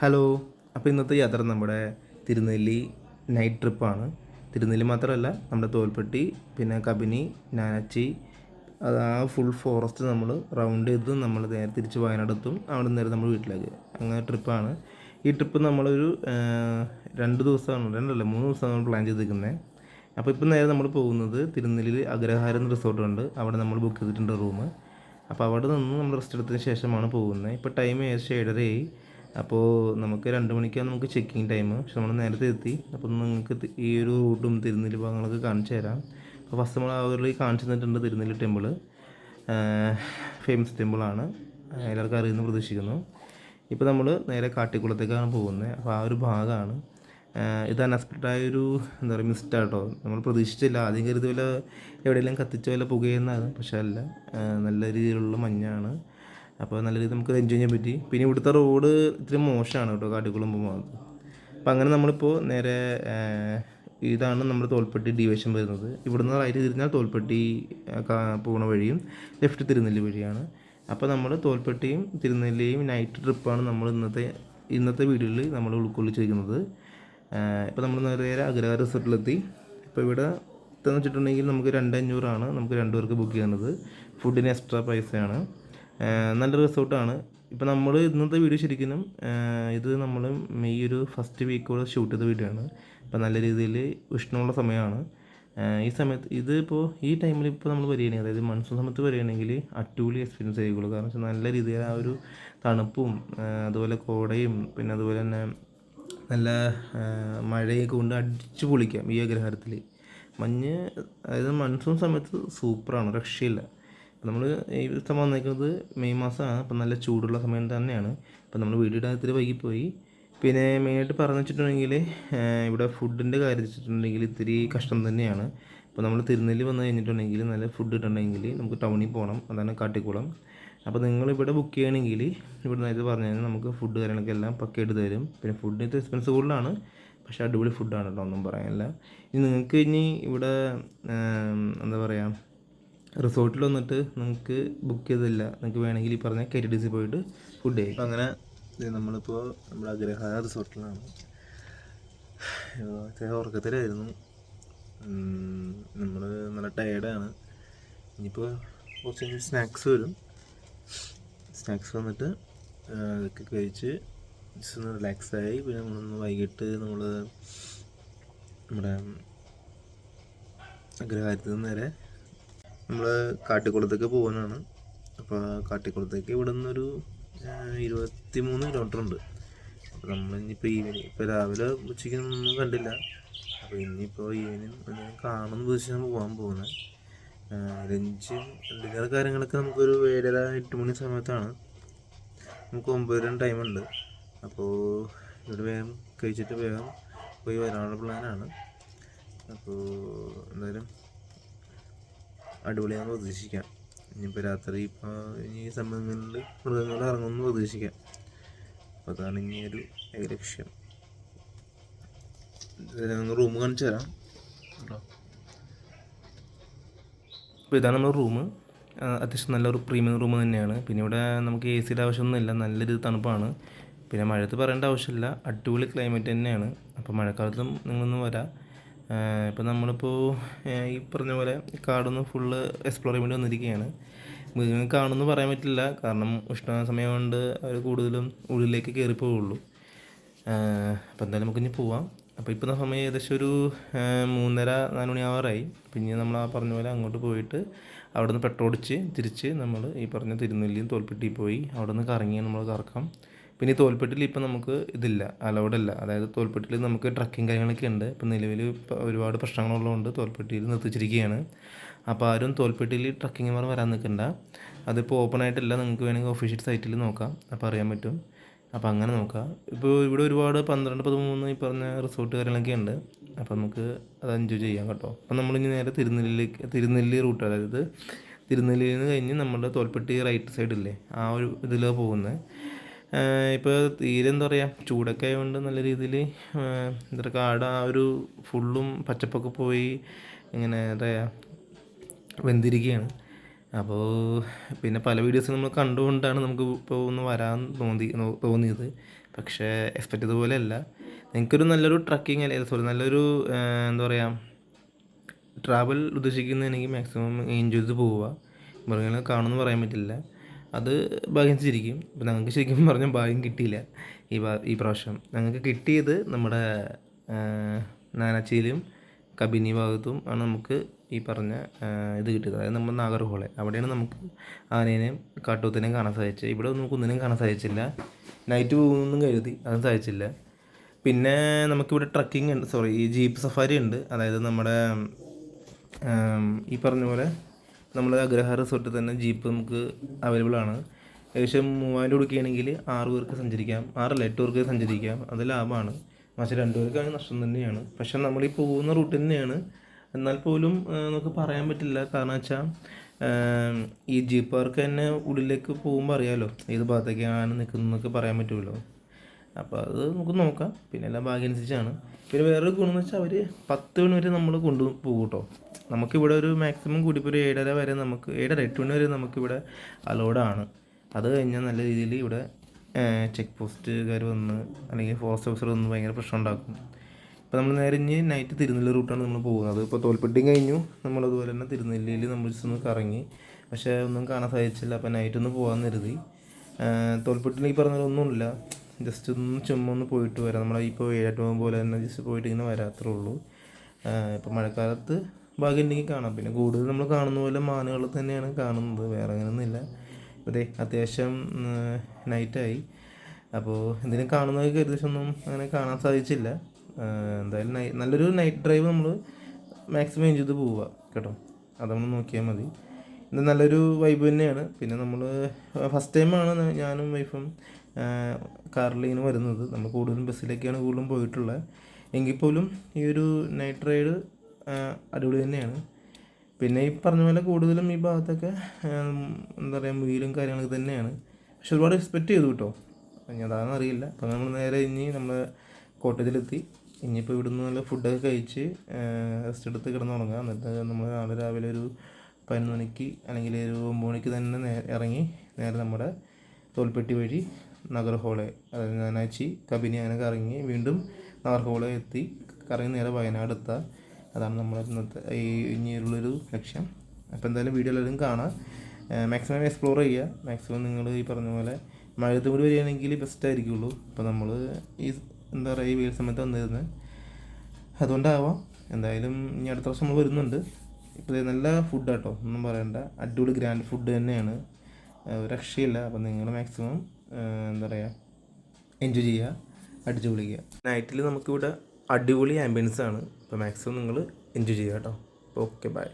Hello അപ്പോൾ ഇന്നത്തെ യാത്ര നമ്മുടെ തിരുനെല്ലി നൈറ്റ് ട്രിപ്പാണ് തിരുനെല്ലി മാത്രമല്ല നമ്മുടെ തോൽപ്പെട്ടി പിന്നെ കബിനി നാനച്ചി അത് ആ ഫുൾ ഫോറസ്റ്റ് നമ്മൾ റൗണ്ട് ചെയ്ത് നമ്മൾ നേരെ തിരിച്ച് വയനാടെത്തും. അവിടെ നേരെ നമ്മൾ വീട്ടിലേക്ക്. അങ്ങനെ ട്രിപ്പാണ് ഈ ട്രിപ്പ് നമ്മളൊരു രണ്ട് ദിവസമാണ് രണ്ടല്ല മൂന്ന് ദിവസമാണ് പ്ലാൻ ചെയ്തിരിക്കുന്നത് അപ്പോൾ ഇപ്പം നേരെ നമ്മൾ പോകുന്നത് തിരുനെല്ലിയിൽ അഗ്രഹാരം റിസോർട്ടുണ്ട് അവിടെ നമ്മൾ ബുക്ക് ചെയ്തിട്ടുണ്ട് റൂം അപ്പോൾ അവിടെ നിന്ന് നമ്മൾ റെസ്റ്റ് എടുത്തതിന് ശേഷമാണ് പോകുന്നത് ഇപ്പോൾ ടൈം ഏകദേശം ഏഴരയായി. അപ്പോൾ നമുക്ക് രണ്ട് മണിക്കാണ് നമുക്ക് ചെക്കിങ് ടൈം പക്ഷെ നമ്മൾ നേരത്തെ എത്തി. അപ്പോൾ നിങ്ങൾക്ക് ഈ ഒരു റൂട്ടും തിരുനെല്ലി ഭാഗങ്ങളൊക്കെ കാണിച്ചു തരാം. അപ്പോൾ ഫസ്റ്റ് നമ്മൾ അവരിൽ കാണിച്ചു തന്നിട്ടുണ്ട് തിരുനെല്ലി ടെമ്പിൾ ഫേമസ് ടെമ്പിളാണ് എല്ലാവർക്കും അറിയുമെന്ന് പ്രതീക്ഷിക്കുന്നു. ഇപ്പോൾ നമ്മൾ നേരെ കാട്ടിക്കുളത്തേക്കാണ് പോകുന്നത് അപ്പോൾ ആ ഒരു ഭാഗമാണ് ഇത് അൺഎക്സ്പെക്റ്റഡ് ഒരു എന്താ പറയുക മിസ്റ്റാട്ടോ നമ്മൾ പ്രതീക്ഷിച്ചില്ല. ആദ്യം കരുതി വല്ല എവിടെയെങ്കിലും കത്തിച്ച വല്ല പുകയെന്നാണ് പക്ഷേ അല്ല. നല്ല രീതിയിലുള്ള മഞ്ഞാണ്. അപ്പോൾ നല്ല രീതിയിൽ നമുക്ക് എൻജോയ് ചെയ്യാൻ പറ്റി. പിന്നെ ഇവിടുത്തെ റോഡ് ഇത്തിരി മോശമാണ് കേട്ടോ കാട്ടിക്കുളം പോകുന്നത് അപ്പോൾ അങ്ങനെ നമ്മളിപ്പോൾ നേരെ ഇതാണ് നമ്മൾ തോൽപ്പെട്ടി ഡിവിഷൻ വരുന്നത്. ഇവിടുന്ന് റൈറ്റ് തിരിഞ്ഞാൽ തോൽപ്പെട്ടി പോകുന്ന വഴിയും ലെഫ്റ്റ് തിരുനെല്ലി വഴിയാണ്. അപ്പോൾ നമ്മൾ തോൽപ്പെട്ടിയും തിരുനെല്ലിയും നൈറ്റ് ട്രിപ്പാണ് നമ്മൾ ഇന്നത്തെ ഇന്നത്തെ വീഡിയോയിൽ നമ്മൾ ഉൾക്കൊള്ളിച്ചിരിക്കുന്നത്. ഇപ്പോൾ നമ്മൾ നേരെ അഗ്രഹാര റിസോർട്ടിലെത്തി. ഇപ്പോൾ ഇവിടെ എന്ന് വെച്ചിട്ടുണ്ടെങ്കിൽ നമുക്ക് രണ്ടഞ്ഞൂറാണ് നമുക്ക് രണ്ടുപേർക്ക് ബുക്ക് ചെയ്യുന്നത് ഫുഡിന് എക്സ്ട്രാ പൈസയാണ്. നല്ല റിസോർട്ടാണ്. ഇപ്പോൾ നമ്മൾ ഇന്നത്തെ വീഡിയോ ശരിക്കും ഇത് നമ്മൾ മെയ് ഒരു ഫസ്റ്റ് വീക്കോടെ ഷൂട്ട് ചെയ്ത വീഡിയോ ആണ്. അപ്പോൾ നല്ല രീതിയിൽ ഉഷ്ണമുള്ള സമയമാണ്. ഈ സമയത്ത് ഇത് ഈ ടൈമിൽ ഇപ്പോൾ നമ്മൾ വരികയാണെങ്കിൽ അതായത് മൺസൂൺ സമയത്ത് വരികയാണെങ്കിൽ അടിപൊളി എക്സ്പീരിയൻസ് ആയിരിക്കുള്ളൂ. കാരണം വെച്ചാൽ നല്ല രീതിയിൽ ആ ഒരു തണുപ്പും അതുപോലെ കോടയും പിന്നെ അതുപോലെ തന്നെ നല്ല മഴയൊക്കെ കൊണ്ട് അടിച്ചു പൊളിക്കാം ഈ അഗ്രഹാരത്തിൽ മഞ്ഞ് അതായത് മൺസൂൺ സമയത്ത് സൂപ്പറാണ് രക്ഷയില്ല. നമ്മൾ ഈ സമയം വന്നേക്കുന്നത് മെയ് മാസമാണ്. അപ്പം നല്ല ചൂടുള്ള സമയം തന്നെയാണ്. അപ്പം നമ്മൾ വീടിന്റെ അകത്തിൽ വൈകിപ്പോയി. പിന്നെ മെയിനായിട്ട് പറഞ്ഞു വെച്ചിട്ടുണ്ടെങ്കിൽ ഇവിടെ ഫുഡിന്റെ കാര്യം വെച്ചിട്ടുണ്ടെങ്കിൽ ഇത്തിരി കഷ്ടം തന്നെയാണ്. അപ്പോൾ നമ്മൾ തിരുനെല്ലി വന്നു കഴിഞ്ഞിട്ടുണ്ടെങ്കിൽ നല്ല ഫുഡ് കിട്ടണമെങ്കിൽ നമുക്ക് ടൗണിൽ പോകണം അതാണ് കാട്ടിക്കുളം. അപ്പോൾ നിങ്ങൾ ഇവിടെ ബുക്ക് ചെയ്യണമെങ്കിൽ ഇവിടെ നേരത്തെ പറഞ്ഞു കഴിഞ്ഞാൽ നമുക്ക് ഫുഡ് കാര്യങ്ങളൊക്കെ എല്ലാം പക്ക എടുത്ത് തരും. പിന്നെ ഫുഡിന്റെ എക്സ്പെൻസ് കൂടുതലാണ്. പക്ഷേ അടിപൊളി ഫുഡാണ് കേട്ടോ ഒന്നും പറയാനില്ല. ഇനി നിങ്ങൾക്ക് ഇനി ഇവിടെ എന്താ പറയുക റിസോർട്ടിൽ വന്നിട്ട് നമുക്ക് ബുക്ക് ചെയ്തില്ല നിങ്ങൾക്ക് വേണമെങ്കിൽ ഈ പറഞ്ഞ കെ ടി ഡി സി പോയിട്ട് ഫുഡ് കഴിക്കും. അങ്ങനെ നമ്മളിപ്പോൾ നമ്മുടെ അഗ്രഹാര റിസോർട്ടിലാണ്. ഉറക്കത്തിലായിരുന്നു. നമ്മൾ നല്ല ടയേർഡാണ് ഇനിയിപ്പോൾ കുറച്ച് കഴിഞ്ഞ് സ്നാക്സ് വരും. സ്നാക്സ് വന്നിട്ട് അതൊക്കെ കഴിച്ച് ജസ്റ്റ് ഒന്ന് റിലാക്സായി പിന്നെ നമ്മളൊന്ന് വൈകിട്ട് നമ്മൾ നമ്മുടെ അഗ്രഹാരത്തിൽ നിന്ന് നേരെ നമ്മൾ കാട്ടിക്കുളത്തേക്ക് പോകുന്നതാണ്. അപ്പോൾ കാട്ടിക്കുളത്തേക്ക് ഇവിടെ നിന്നൊരു ഇരുപത്തി മൂന്ന് കിലോമീറ്റർ ഉണ്ട്. അപ്പോൾ നമ്മൾ ഇനിയിപ്പോൾ ഈവനിങ് ഇപ്പോൾ രാവിലെ ഉച്ചയ്ക്ക് ഒന്നും കണ്ടില്ല. അപ്പോൾ ഇനിയിപ്പോൾ ഈവനിങ് കാണുമെന്ന് പ്രതീക്ഷിച്ചാണ് പോകാൻ പോകുന്നത് ലഞ്ച് ഡിന്നർ കാര്യങ്ങളൊക്കെ നമുക്കൊരു ഏഴര എട്ട് മണി സമയത്താണ്. നമുക്ക് ഒമ്പതര ടൈമുണ്ട് അപ്പോൾ ഇവിടെ വേഗം കഴിച്ചിട്ട് വേഗം പോയി വരാനുള്ള പ്ലാനാണ് അപ്പോൾ എന്തായാലും അടിപൊളിയാണെന്ന് പ്രതീക്ഷിക്കാം. ഇനിയിപ്പോൾ രാത്രി ഇപ്പോൾ ഇനി സമയങ്ങളിൽ മൃഗങ്ങൾ ഇറങ്ങുമെന്ന് പ്രതീക്ഷിക്കാം. അപ്പോൾ അതാണ് ഇനി ഒരു ലക്ഷ്യം റൂം കാണിച്ചു തരാം. കേട്ടോ അപ്പോൾ ഇതാണ് നമ്മുടെ റൂം. അത്യാവശ്യം നല്ലൊരു പ്രീമിയം റൂം തന്നെയാണ്. പിന്നെ ഇവിടെ നമുക്ക് എ സിയുടെ ആവശ്യമൊന്നുമില്ല. നല്ലൊരു തണുപ്പാണ്. പിന്നെ മഴയത്ത് പറയേണ്ട ആവശ്യമില്ല. അടിപൊളി ക്ലൈമറ്റ് തന്നെയാണ്. അപ്പോൾ മഴക്കാലത്തും നിങ്ങളൊന്നും വരാം. ഇപ്പോൾ നമ്മളിപ്പോൾ ഈ പറഞ്ഞ പോലെ കാടൊന്ന് ഫുള്ള് എക്സ്പ്ലോർ ചെയ്യാൻ വേണ്ടി വന്നിരിക്കുകയാണ്. മൃഗങ്ങൾ കാണുമെന്ന് പറയാൻ പറ്റില്ല. കാരണം ഉഷ്ണ സമയം കൊണ്ട് അവർ കൂടുതലും ഉള്ളിലേക്ക് കയറിപ്പോവുള്ളൂ അപ്പോൾ എന്തായാലും നമുക്കിനി പോവാം. അപ്പോൾ ഇപ്പോൾ സമയം ഏകദേശം ഒരു മൂന്നര നാല് മണി ആവാറായി പിന്നെ നമ്മൾ ആ പറഞ്ഞ പോലെ അങ്ങോട്ട് പോയിട്ട് അവിടെ നിന്ന് പെട്ടോടിച്ച് തിരിച്ച് നമ്മൾ ഈ പറഞ്ഞ തിരുനെല്ലിയും തോൽപ്പെട്ടി പോയി അവിടെ നിന്ന് കറങ്ങി നമ്മൾ കറക്കാം. പിന്നെ ഈ തോൽപ്പെട്ടിയിൽ ഇപ്പം നമുക്ക് ഇതില്ല അലൗഡ് അല്ല അതായത് തോൽപ്പെട്ടിൽ നമുക്ക് ട്രക്കിങ് കാര്യങ്ങളൊക്കെ ഉണ്ട്. ഇപ്പം നിലവിൽ ഒരുപാട് പ്രശ്നങ്ങളുള്ളതുകൊണ്ട് തോൽപ്പെട്ടിയിൽ നിർത്തിച്ചിരിക്കുകയാണ്. അപ്പോൾ ആരും തോൽപ്പെട്ടിയിൽ ട്രക്കിങ് മാർ വരാൻ നിൽക്കണ്ട. അതിപ്പോൾ ഓപ്പൺ ആയിട്ടില്ല നിങ്ങൾക്ക് വേണമെങ്കിൽ ഒഫീഷ്യൽ സൈറ്റിൽ നോക്കാം. അപ്പോൾ അറിയാൻ പറ്റും. അപ്പോൾ അങ്ങനെ നോക്കാം. ഇപ്പോൾ ഇവിടെ ഒരുപാട് പന്ത്രണ്ട് പതിമൂന്ന് ഈ പറഞ്ഞ റിസോർട്ട് കാര്യങ്ങളൊക്കെ ഉണ്ട്. അപ്പോൾ നമുക്ക് അത് എൻജോയ് ചെയ്യാം കേട്ടോ. അപ്പം നമ്മളിനി നേരെ തിരുനെല്ലിലേക്ക് തിരുനെല്ലി റൂട്ട് അതായത് തിരുനെല്ലിയിൽ നിന്ന് കഴിഞ്ഞ് നമ്മുടെ തോൽപ്പെട്ടി റൈറ്റ് സൈഡില്ലേ ആ ഒരു ഇതിലാണ് പോകുന്നത്. ഇപ്പോൾ തീരെ എന്താ പറയുക ചൂടൊക്കെ ആയതുകൊണ്ട് നല്ല രീതിയിൽ എന്താ കാട് ആ ഒരു ഫുള്ളും പച്ചപ്പൊക്കെ പോയി ഇങ്ങനെ എന്താ പറയുക വെന്തിരിക്കുകയാണ് അപ്പോൾ പിന്നെ പല വീഡിയോസും നമ്മൾ കണ്ടുകൊണ്ടാണ് നമുക്ക് ഇപ്പോൾ ഒന്ന് വരാൻ തോന്നി തോന്നിയത്. പക്ഷേ എക്സ്പെക്റ്റ് ചെയ്ത അല്ല നിങ്ങൾക്കൊരു നല്ലൊരു ട്രക്കിങ് അല്ലെങ്കിൽ സോറി നല്ലൊരു എന്താ പറയുക ട്രാവൽ ഉദ്ദേശിക്കുന്നതാണെങ്കിൽ മാക്സിമം എൻജോയ്സ് പോവുക. മൃഗങ്ങളെ കാണുമെന്ന് പറയാൻ പറ്റില്ല. അത് ഭാഗ്യം അപ്പം ഞങ്ങൾക്ക് ശരിക്കും പറഞ്ഞാൽ ഭാഗ്യം കിട്ടിയില്ല ഈ ഈ പ്രാവശ്യം. ഞങ്ങൾക്ക് കിട്ടിയത് നമ്മുടെ നാനാച്ചിയിലും കബിനി ഭാഗത്തും ആണ് നമുക്ക് ഈ പറഞ്ഞ ഇത് കിട്ടിയത്. അതായത് നമ്മുടെ നാഗർഹോളെ. അവിടെയാണ് നമുക്ക് ആനേനെയും കാട്ടൂത്തിനെയും കാണാൻ സാധിച്ചത്. ഇവിടെ നമുക്ക് ഒന്നിനെയും കാണാൻ സാധിച്ചില്ല. നൈറ്റ് പോകുമെന്നും കരുതി അതും സാധിച്ചില്ല. പിന്നെ നമുക്കിവിടെ ട്രക്കിംഗ് ഉണ്ട്. സോറി ഈ ജീപ്പ് സഫാരി ഉണ്ട്. അതായത് നമ്മുടെ ഈ പറഞ്ഞ പോലെ നമ്മൾ അഗ്രഹ റിസോർട്ടിൽ തന്നെ ജീപ്പ് നമുക്ക് അവൈലബിൾ ആണ്. ഏകദേശം മൂവായിരം കൊടുക്കുകയാണെങ്കിൽ ആറ് പേർക്ക് സഞ്ചരിക്കാം. ആറല്ല എട്ട് പേർക്ക് സഞ്ചരിക്കാം. അത് ലാഭമാണ്. പക്ഷേ രണ്ട് പേർക്കാണെങ്കിൽ നഷ്ടം തന്നെയാണ്. പക്ഷെ നമ്മൾ ഈ പോകുന്ന റൂട്ട് തന്നെയാണ്. എന്നാൽ പോലും നമുക്ക് പറയാൻ പറ്റില്ല. കാരണം വെച്ചാൽ ഈ ജീപ്പുകാർക്ക് തന്നെ ഉള്ളിലേക്ക് പോകുമ്പോൾ അറിയാമല്ലോ ഏത് ഭാഗത്തേക്കാണ് നിൽക്കുന്നതെന്നൊക്കെ പറയാൻ പറ്റുമല്ലോ. അപ്പോൾ അത് നമുക്ക് നോക്കാം. പിന്നെ എല്ലാം ഭാഗ്യം അനുസരിച്ചാണ് പിന്നെ വേറൊരു ഗുണം എന്ന് വെച്ചാൽ അവർ പത്ത് മണി വരെ നമ്മൾ കൊണ്ടു പോകും കേട്ടോ നമുക്കിവിടെ ഒരു മാക്സിമം കൂടി ഇപ്പോൾ ഒരു ഏഴര വരെ നമുക്ക് ഏഴര എട്ട് മണി വരെ നമുക്കിവിടെ അലോഡാണ് അത് കഴിഞ്ഞാൽ നല്ല രീതിയിൽ ഇവിടെ ചെക്ക് പോസ്റ്റുകാർ വന്ന് അല്ലെങ്കിൽ ഫോറസ്റ്റ് ഓഫീസർ വന്ന് ഭയങ്കര പ്രശ്നം ഉണ്ടാക്കും. ഇപ്പോൾ നമ്മൾ നേരെ ഇനി നൈറ്റ് തിരുനെല്ലി റൂട്ടാണ് നമ്മൾ പോകുന്നത്. ഇപ്പോൾ തോൽപ്പെട്ടി കഴിഞ്ഞു. നമ്മളതുപോലെ തന്നെ തിരുനെല്ലിയിൽ നമ്മൾ ഒന്ന് കറങ്ങി. പക്ഷേ ഒന്നും കാണാൻ സാധിച്ചില്ല. അപ്പോൾ നൈറ്റ് ഒന്ന് പോകാമെന്ന് കരുതി. തോൽപ്പെട്ടിൽ ഈ പറഞ്ഞ ഒന്നുമില്ല. ജസ്റ്റ് ഒന്ന് ചുമ്മാ ഒന്ന് പോയിട്ട് വരാം. നമ്മളെ ഇപ്പോൾ ഏറ്റവും പോലെ തന്നെ ജസ്റ്റ് പോയിട്ട് ഇങ്ങനെ വരാത്രേ ഉള്ളൂ ഇപ്പോൾ മഴക്കാലത്ത് ഭാഗ്യമുണ്ടെങ്കിൽ കാണാം. പിന്നെ കൂടുതൽ നമ്മൾ കാണുന്ന പോലെ മാനുകൾ തന്നെയാണ് കാണുന്നത്. വേറെ അങ്ങനെയൊന്നുമില്ല. അതെ അത്യാവശ്യം നൈറ്റായി അപ്പോൾ എന്തിനും കാണുന്നതൊക്കെ ഏകദേശം ഒന്നും അങ്ങനെ കാണാൻ സാധിച്ചില്ല. എന്തായാലും നൈ നല്ലൊരു നൈറ്റ് ഡ്രൈവ് നമ്മൾ മാക്സിമം എൻജോയ് ചെയ്ത് പോവുക കേട്ടോ. അത് നമ്മൾ നോക്കിയാൽ മതി. ഇത് നല്ലൊരു വൈബ് തന്നെയാണ്. പിന്നെ നമ്മൾ ഫസ്റ്റ് ടൈമാണ് ഞാനും വൈഫും കാറിൽ വരുന്നത്. നമ്മൾ കൂടുതലും ബസ്സിലേക്കാണ് കൂടുതലും പോയിട്ടുള്ളത്. എങ്കിൽ പോലും ഈ ഒരു നൈറ്റ് റൈഡ് അടിപൊളി തന്നെയാണ്. പിന്നെ ഈ പറഞ്ഞ പോലെ കൂടുതലും ഈ ഭാഗത്തൊക്കെ എന്താ പറയുക മുയിലും കാര്യങ്ങളൊക്കെ തന്നെയാണ്. പക്ഷെ ഒരുപാട് എക്സ്പെക്റ്റ് ചെയ്തു കേട്ടോ. അതാണെന്ന് അറിയില്ല. അപ്പം നമ്മൾ നേരെ ഇനി നമ്മൾ കോട്ടയത്തിലെത്തി. ഇനിയിപ്പോൾ ഇവിടുന്ന് നല്ല ഫുഡൊക്കെ കഴിച്ച് റെസ്റ്റ് എടുത്ത് കിടന്നുറങ്ങാം എന്നിട്ട് നമ്മൾ നാളെ രാവിലെ ഒരു പതിനൊന്ന് മണിക്ക് അല്ലെങ്കിൽ ഒരു ഒമ്പത് മണിക്ക് തന്നെ ഇറങ്ങി നേരെ നമ്മുടെ തോൽപ്പെട്ടി വഴി നഗർഹോളെ അതായത് ഞാനാച്ചി കബിനി അങ്ങനെ കറങ്ങി വീണ്ടും നഗർഹോളെ എത്തി. കറങ്ങി നേരെ വയനാട് എത്താം. അതാണ് നമ്മുടെ ഇന്നത്തെ ഈ ഇനിയുള്ളൊരു ലക്ഷ്യം. അപ്പോൾ എന്തായാലും വീഡിയോ എല്ലാവരും കാണാം. മാക്സിമം എക്സ്പ്ലോർ ചെയ്യുക മാക്സിമം നിങ്ങൾ ഈ പറഞ്ഞ പോലെ മഴയത്ത് കൂടി വരികയാണെങ്കിൽ ബെസ്റ്റ് ആയിരിക്കുള്ളൂ. അപ്പോൾ നമ്മൾ ഈ എന്താ പറയുക ഈ വെയിൽ സമയത്ത് വന്നിരുന്നത് അതുകൊണ്ടാവാം. എന്തായാലും ഇനി അടുത്ത വർഷം നമ്മൾ വരുന്നുണ്ട്. ഇപ്പോൾ നല്ല ഫുഡ് കേട്ടോ ഒന്നും പറയണ്ട. അടിപൊളി ഗ്രാൻഡ് ഫുഡ് തന്നെയാണ്. രക്ഷയില്ല. അപ്പോൾ നിങ്ങൾ മാക്സിമം എന്താ പറയുക എൻജോയ് ചെയ്യുക അടിച്ചു പൊളിക്കുക. നൈറ്റിൽ നമുക്കിവിടെ അടിപൊളി ആംബിയൻസ് ആണ്. അപ്പോൾ മാക്സിമം നിങ്ങൾ എൻജോയ് ചെയ്യുക കേട്ടോ അപ്പോൾ ഓക്കെ ബൈ